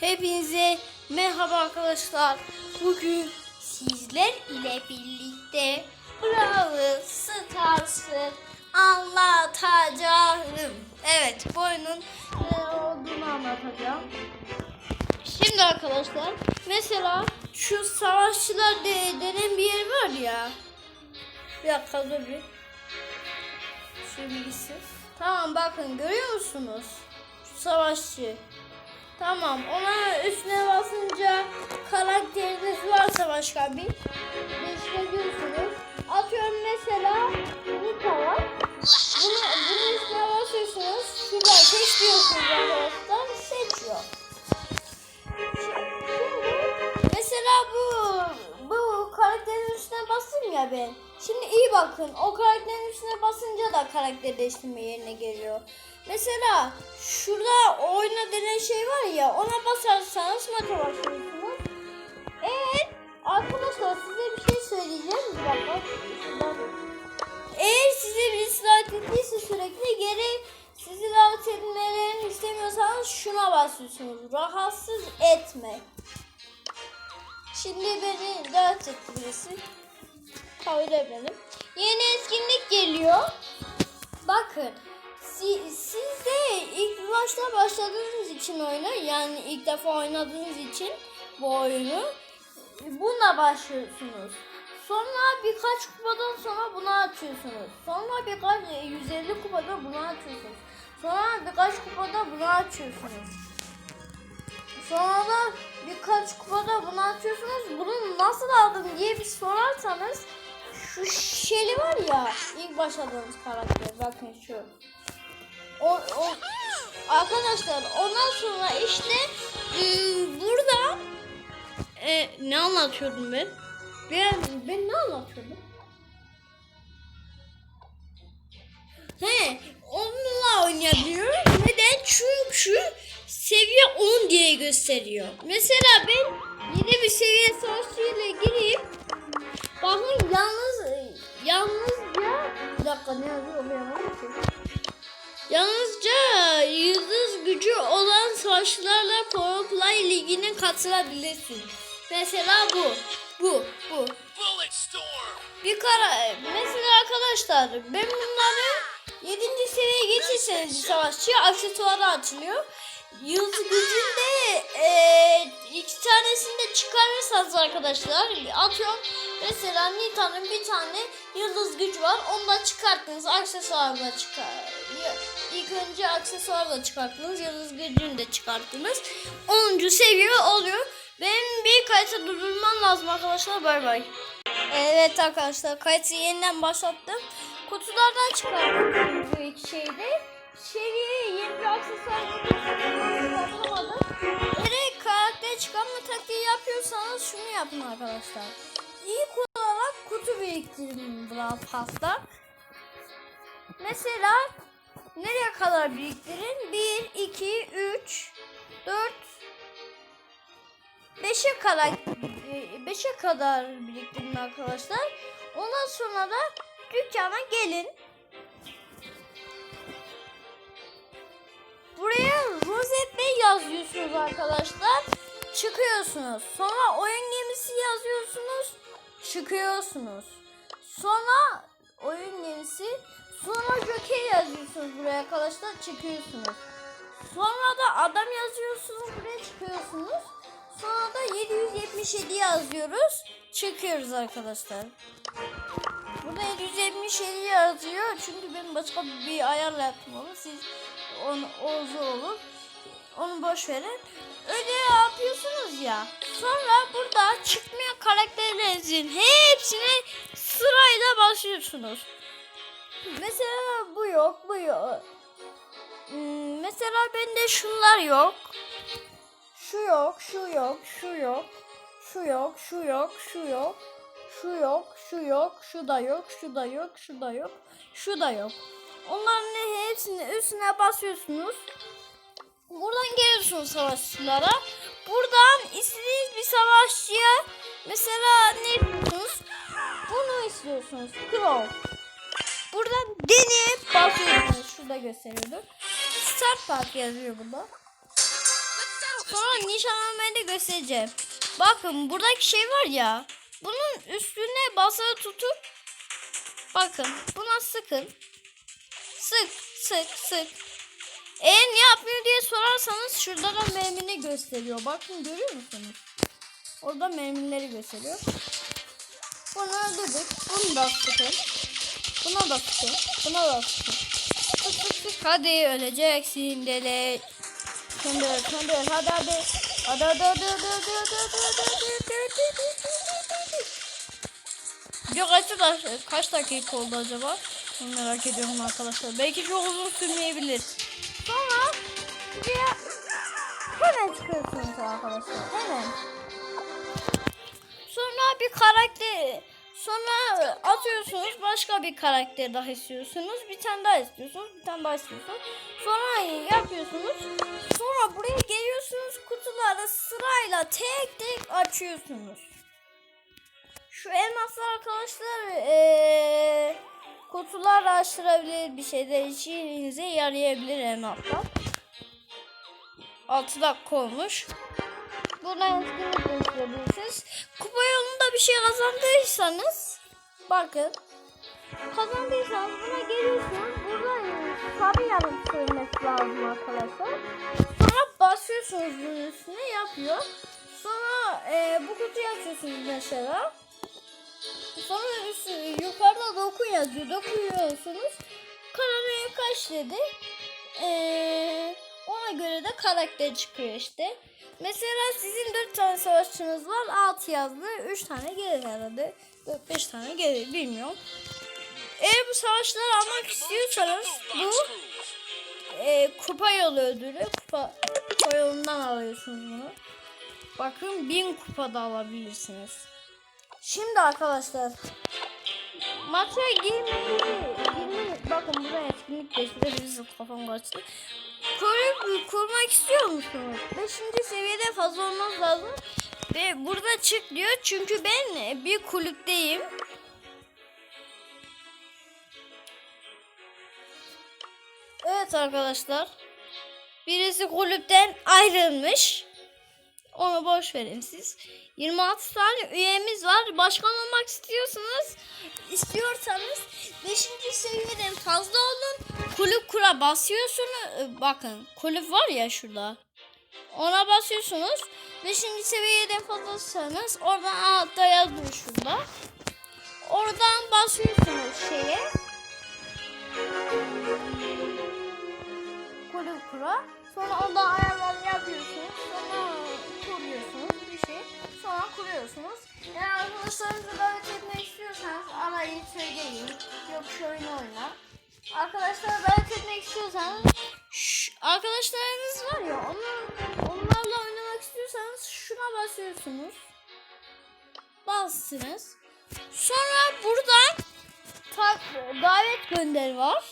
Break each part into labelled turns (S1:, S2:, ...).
S1: Hepinize merhaba arkadaşlar. Bugün sizler ile birlikte Brawl Stars'ı anlatacağım. Evet bu oyunun ne olduğunu anlatacağım. Şimdi arkadaşlar mesela şu savaşçılar de, denen bir yer var ya. Bir dakika dur bir. Şu birisi. Tamam bakın görüyor musunuz? Şu savaşçı. Tamam ona üstüne basınca karakteriniz varsa başka bir değiştirebiliyorsunuz. Atıyorum mesela Nita var. Bunu, bunu üstüne basıyorsunuz. Şuradan seçiyorsunuz arkadaşlar. Ya ben. Şimdi iyi bakın. O karakterin üstüne basınca da karakter değiştirme yerine geliyor. Mesela şurada oyna denen şey var ya ona basarsanız maça başlıyorsunuz. Evet arkadaşlar size bir şey söyleyeceğim. Bir dakika. Eğer size birisi davet ettiyse sürekli geri sizi davet etmelerini istemiyorsanız şuna basıyorsunuz. Rahatsız etme. Şimdi beni davet etti birisi. Kabul edelim. Yeni etkinlik geliyor. Bakın si- siz de ilk başta başladığınız için oyuna yani ilk defa oynadığınız için bu oyunu bununla başlıyorsunuz. Sonra birkaç kupadan sonra bunu açıyorsunuz. Sonra birkaç e, 150 kupada bunu açıyorsunuz. Sonra birkaç kupada bunu açıyorsunuz. Sonra da birkaç kupada bunu açıyorsunuz. Bunu nasıl aldın diye bir sorarsanız şu Shelly var ya ilk başladığınız karakter bakın şu. O, o arkadaşlar ondan sonra işte e, burada e, ne anlatıyordum ben? Ben ben ne anlatıyordum? He, onunla oynayabiliyor. Neden? Çünkü seviye 10 diye gösteriyor. Mesela ben yeni bir seviye savaşçıyla Ligine katılabilirsin. Mesela bu, bu, bu. Bir kara mesela arkadaşlar ben bunları 7. seviyeye geçirseniz savaşçı aksesuarı açılıyor. Yıldız gücünde eee iki tanesini de çıkarırsanız arkadaşlar atıyorum mesela Nita'nın bir tane yıldız gücü var onu da çıkarttınız aksesuarı da çıkar. İlk önce aksesuarı da çıkarttınız yıldız gücünü de çıkarttınız. 10. seviye oluyor. Benim bir kayıtı durdurmam lazım arkadaşlar bay bay. Evet arkadaşlar kayıtı yeniden başlattım. Kutulardan çıkardım bu iki şeyde. Seviye yeni bir aksesuar çıkartamadım. Direkt karakter çıkarma taktiği yapıyorsanız şunu yapın arkadaşlar. İlk olarak kutu biriktirin Brawl Pass'ta. Mesela nereye kadar biriktirin? 1, 2, 3, 4, 5'e kadar 5'e kadar biriktirin arkadaşlar. Ondan sonra da dükkana gelin. Buraya Rosette Bey yazıyorsunuz arkadaşlar. Çıkıyorsunuz. Sonra oyun gemisi yazıyorsunuz. Çıkıyorsunuz. Sonra oyun gemisi. Sonra Jockey yazıyorsunuz buraya arkadaşlar. Çıkıyorsunuz. Sonra da adam yazıyorsunuz buraya çıkıyorsunuz. Sonra da 777 yazıyoruz. Çıkıyoruz arkadaşlar. Burada 777 yazıyor. Çünkü ben başka bir ayarla onu. Siz onu, o zor olur. Onu boş verin. Öyle yapıyorsunuz ya. Sonra burada çıkmayan karakterlerinizin hepsine sırayla basıyorsunuz. Mesela bu yok, bu yok. Hmm, Mesela bende şunlar yok. Şu yok, şu yok, şu yok. Şu yok, şu yok, şu yok. Şu yok, şu yok, şu da yok, şu da yok, şu da yok, şu da yok. Onların hepsini üstüne basıyorsunuz. Buradan geliyorsunuz savaşçılara. Buradan istediğiniz bir savaşçıya mesela ne yapıyorsunuz? Bunu istiyorsunuz. Crow. Buradan deneyip basıyorsunuz. Şurada gösteriyordur. Start Park yazıyor
S2: settle
S1: Sonra nişanlamayı da göstereceğim. Bakın buradaki şey var ya. Bunun üstüne basılı tutup bakın buna sıkın. Sık sık sık. Eğer ne yapmıyor diye sorarsanız şurada da mermini gösteriyor. Bakın görüyor musunuz? Orada mermileri gösteriyor. Bunu öldürdük. Bunu da sıkın. Buna da sıkın. Buna da sıkın. Sık sık sık. Hadi öleceksin deli. Söndür söndür hadi hadi. Hadi hadi hadi hadi hadi hadi hadi hadi hadi hadi Video kaç, dak- kaç dakika oldu acaba? Bunu merak ediyorum arkadaşlar. Belki çok uzun sürmeyebilir. Sonra buraya hemen çıkıyorsunuz arkadaşlar. Hemen. Sonra bir karakter sonra atıyorsunuz başka bir karakter daha istiyorsunuz. Bir tane daha istiyorsunuz. Bir tane daha istiyorsunuz. Sonra yapıyorsunuz. Sonra buraya geliyorsunuz kutuları sırayla tek tek açıyorsunuz. Şu elmaslar arkadaşlar eee kutular açtırabilir bir şeyler işinize yarayabilir elmaslar. 6 dakika olmuş. Buradan etkinlik gösterebilirsiniz. Kupa yolunda bir şey kazandıysanız bakın kazandıysanız buna geliyorsunuz. Burada sarı yarım sürmesi lazım arkadaşlar. Sonra basıyorsunuz bunun üstüne yapıyor. Sonra e, bu kutuyu açıyorsunuz mesela. Sonra üstü, yukarıda dokun yazıyor. Dokunuyorsunuz. Karanlığı kaç dedi. Ee, ona göre de karakter çıkıyor işte. Mesela sizin 4 tane savaşçınız var. 6 yazdı. 3 tane gelir herhalde. 5 tane gelir bilmiyorum. Eğer bu savaşları almak istiyorsanız bu e, kupa yolu ödülü. Kupa, kupa yolundan alıyorsunuz bunu. Bakın 1000 kupada alabilirsiniz. Şimdi arkadaşlar maça girmeyi, girmeyi bakın burada etkinlik gösterebilirsiniz kafam kaçtı. Kulüp kurmak istiyor musunuz? 5. seviyede fazla olmaz lazım. Ve burada çık diyor çünkü ben bir kulüpteyim. Evet arkadaşlar. Birisi kulüpten ayrılmış. Onu boş verin siz. 26 tane üyemiz var. Başkan olmak istiyorsanız istiyorsanız 5. seviyeden fazla olun. Kulüp kura basıyorsunuz. Ee, Bakın kulüp var ya şurada. Ona basıyorsunuz. 5. seviyeden fazlasanız oradan altta yazıyor şurada. Oradan basıyorsunuz şeye. Kulüp kura. Sonra oradan ayarlar yapıyorsunuz. Sonra kuruyorsunuz bir şey. Sonra kuruyorsunuz. Eğer arkadaşlarınızı davet etmek istiyorsanız arayın söyleyin. Yok oyunu oyna. Arkadaşlar davet etmek istiyorsanız şş, arkadaşlarınız var ya onlar, onlarla oynamak istiyorsanız şuna basıyorsunuz. Bastınız. Sonra buradan davet gönder var.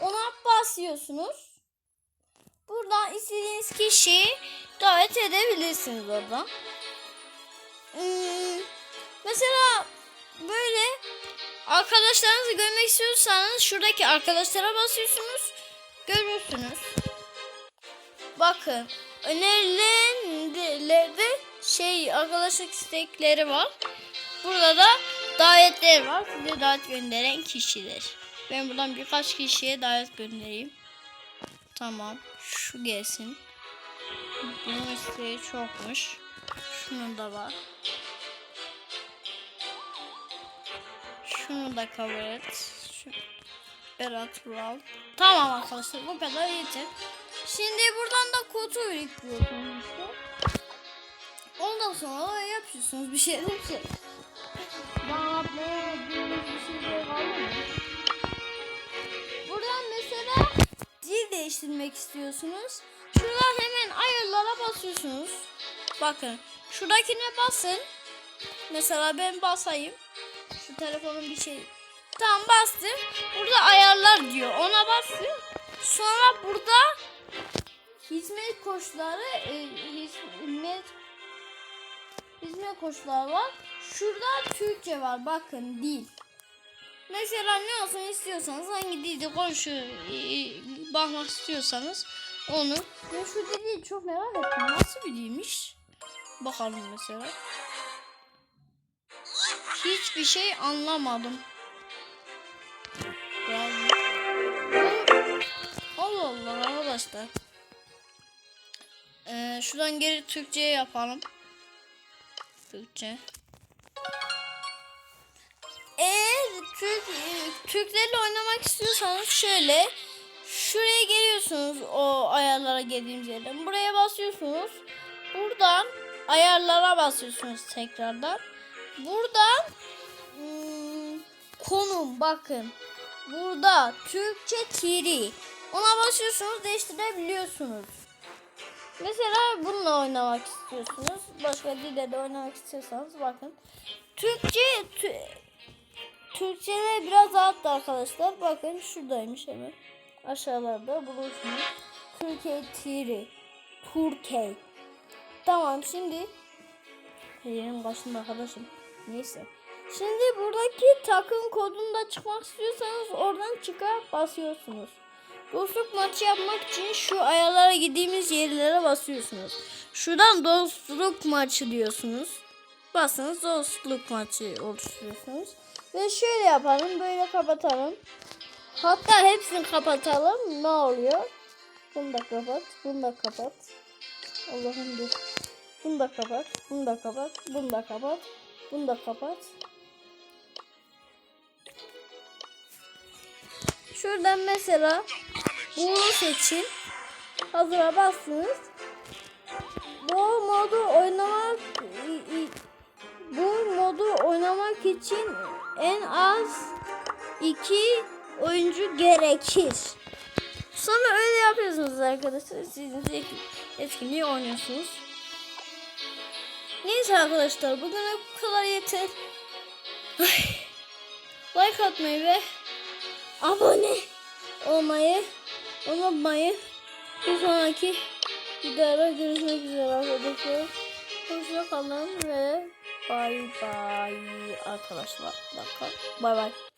S1: Ona basıyorsunuz. Buradan istediğiniz kişiyi davet edebilirsiniz oradan. Hmm, mesela böyle arkadaşlarınızı görmek istiyorsanız şuradaki arkadaşlara basıyorsunuz. Görürsünüz. Bakın önerilerde şey arkadaşlık istekleri var. Burada da davetler var. Size davet gönderen kişiler. Ben buradan birkaç kişiye davet göndereyim. Tamam. Şu gelsin. Bunun isteği çokmuş. Şunun da var. Şunu da kabul et. Şu Berat Vural. Tamam arkadaşlar bu kadar yeter. Şimdi buradan da kutu işte. Ondan sonra yapıyorsunuz bir şeyler bir şey. Bir şey? Buradan mesela dil değiştirmek istiyorsunuz. Şuradan hemen ayarlara basıyorsunuz. Bakın şuradakine basın. Mesela ben basayım. Şu telefonun bir şey. Tamam bastım. Burada ayarlar diyor. Ona bastım. Sonra burada hizmet koşulları e, hizmet hizmet koşulları var. Şurada Türkçe var. Bakın dil. Mesela ne olsun istiyorsanız hangi dilde konuşu e, bakmak istiyorsanız Onu. Ya şu dediği çok merak ettim. Nasıl bir değilmiş? Bakalım mesela. Hiçbir şey anlamadım. Bravo. Allah Allah arkadaşlar. Ee, şuradan geri Türkçe'ye yapalım. Türkçe. Eğer Türk, Türklerle oynamak istiyorsanız şöyle şuraya geliyorsunuz o ayarlara geldiğimiz yerden. Buraya basıyorsunuz. Buradan ayarlara basıyorsunuz tekrardan. Buradan hmm, konum bakın. Burada Türkçe tiri. Ona basıyorsunuz değiştirebiliyorsunuz. Mesela bununla oynamak istiyorsunuz. Başka dilde de oynamak istiyorsanız bakın. Türkçe tü- Türkçe'de biraz altta arkadaşlar. Bakın şuradaymış hemen. Aşağılarda bulursunuz. Türkiye tiri. Türkiye. Tamam şimdi yerim başında arkadaşım. Neyse. Şimdi buradaki takım kodunu da çıkmak istiyorsanız oradan çıkar basıyorsunuz. Dostluk maçı yapmak için şu ayarlara gittiğimiz yerlere basıyorsunuz. Şuradan dostluk maçı diyorsunuz. Basınız dostluk maçı oluşturuyorsunuz. Ve şöyle yapalım böyle kapatalım. Hatta hepsini kapatalım. Ne oluyor? Bunu da kapat. Bunu da kapat. Allah'ım dur. Bunu da kapat. Bunu da kapat. Bunu da kapat. Bunu da kapat. Şuradan mesela bunu seçin. Hazıra bastınız. Bu modu oynamak bu modu oynamak için en az iki oyuncu gerekir. Sonra öyle yapıyorsunuz arkadaşlar. Sizin etkinliği oynuyorsunuz. Neyse arkadaşlar bugüne bu kadar yeter. Like atmayı ve abone olmayı unutmayın. Bir sonraki videoda görüşmek üzere arkadaşlar. Hoşça kalın ve bay bay arkadaşlar. Dakika. Bay bay.